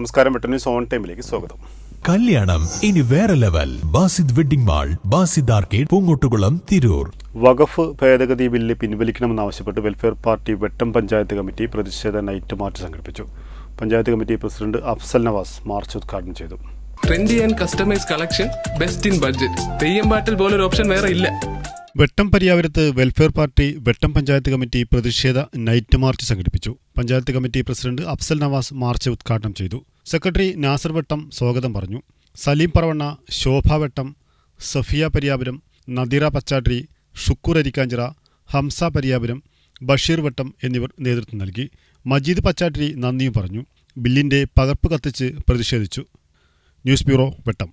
നമസ്കാരം വെട്ട news on ടൈമിലേക്ക് സ്വാഗതം. കല്യാണം ഇനി വേറെ level. Basid wedding mall Basid arcade Poongottukulam Tirur. വഖഫ് ഭേദഗതി bill പിൻവലിക്കണമെന്നാവശ്യപ്പെട്ട് welfare party Vettam panchayat committee പ്രതിഷേധ നൈറ്റ് മാർച്ച് സംഘടിപ്പിച്ചു. Panchayat committee president Afsal Navas march ഉദ്ഘാടനം ചെയ്തു. Trendy and customise collection best in budget Theyyam പാട്ടിൽ ഒരു ഓപ്ഷൻ വേറെ ഇല്ല. Vettam പരിയാവരത്ത് welfare party Vettam panchayat committee പ്രതിഷേധ നൈറ്റ് മാർച്ച് സംഘടിപ്പിച്ചു. Panchayat committee president Afsal Navas march ഉദ്ഘാടനം ചെയ്തു. സെക്രട്ടറി നാസർ വെട്ടം സ്വാഗതം പറഞ്ഞു. സലീം പറവണ്ണ ശോഭ വെട്ടം സഫിയ പരിയാപുരം നദിറ പച്ചാട്രി ഷുക്കൂർ അരിക്കാഞ്ചിറ ഹംസ പരിയാപുരം ബഷീർ വട്ടം എന്നിവർ നേതൃത്വം നൽകി. മജീദ് പച്ചാട്രി നന്ദിയും പറഞ്ഞു. ബില്ലിന്റെ പകർപ്പ് കത്തിച്ച് പ്രതിഷേധിച്ചു. News bureau Vettam.